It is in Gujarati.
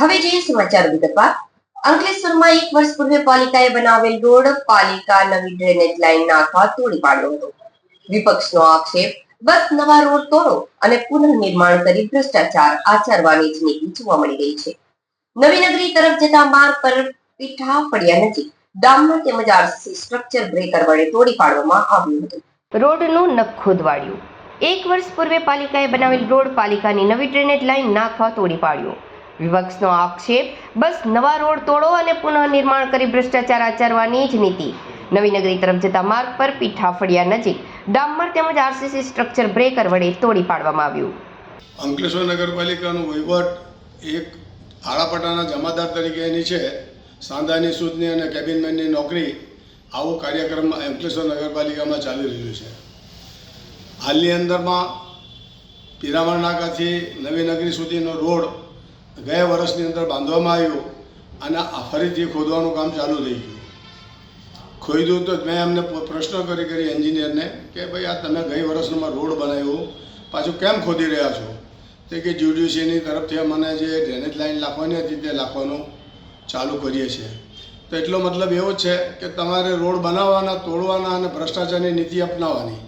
હવે જોઈએ સમાચાર વિગતવાર. અંકલેશ્વરમાં એક વર્ષ પૂર્વે પાલિકાએ બનાવેલ રોડ પાલિકા નવી ડ્રેનેજ લાઈન નાખવા તોડી પાડ્યો હતો. વિપક્ષનો આક્ષેપ બસ નવા રોડ તોડો અને પુનઃનિર્માણ કરી ભ્રષ્ટાચાર આચરવાની જ નીતિ જોવા મળી રહી છે. નવી નગરી તરફ જતા માર્ગ પર પીઠા પડ્યા નજીક ડામર તેમજ આરસી સ્ટ્રક્ચર બ્રેકર વડે તોડી પાડવામાં આવ્યું હતું. રોડનું નખ ખોદવાડ્યું એક વર્ષ પૂર્વે પાલિકાએ બનાવેલ રોડ પાલિકાની નવી ડ્રેનેજ લાઈન નાખવા તોડી પાડ્યો. વિપક્ષનો આક્ષેપ, બસ નવા રોડ તોડો અને પુનઃનિર્માણ કરી ભ્રષ્ટાચાર આચરવાની જ નીતિ. નવી નગરી તરફ જતા માર્ગ પર પીઠાફળિયા નજીક. ડામર તેમજ આરસીસી સ્ટ્રક્ચર બ્રેકર વડે તોડી પાડવામાં આવ્યું. અંકલેશ્વર નગરપાલિકાનું વહીવટ એક આળાપટાના જમાદાર તરીકે એની છે. સાંધાની સૂદની અને કેબિનમેનની નોકરી આવું કાર્યક્રમ અંકલેશ્વર નગરપાલિકામાં ચાલી રહ્યું છે. હાલની અંદરમાં પિરામણ નાકાથી નવી નગરી સુધીનો રોડ ગયા વર્ષની અંદર બાંધવામાં આવ્યો અને આ ફરીથી ખોદવાનું કામ ચાલુ થઈ ગયું. ખોદ્યું તો મેં એમને પ્રશ્ન કરી કરી એન્જિનિયરને કે ભાઈ આ તમે ગઈ વર્ષમાં રોડ બનાવ્યો, પાછું કેમ ખોદી રહ્યા છો? તે કે જ્યુડિશિયની તરફથી મને જે ડ્રેનેજ લાઈન લાખવાની હતી તે લાખવાનું ચાલુ કરીએ છીએ. તો એટલો મતલબ એવો છે કે તમારે રોડ બનાવવાના, તોડવાના અને ભ્રષ્ટાચારની નીતિ અપનાવવાની.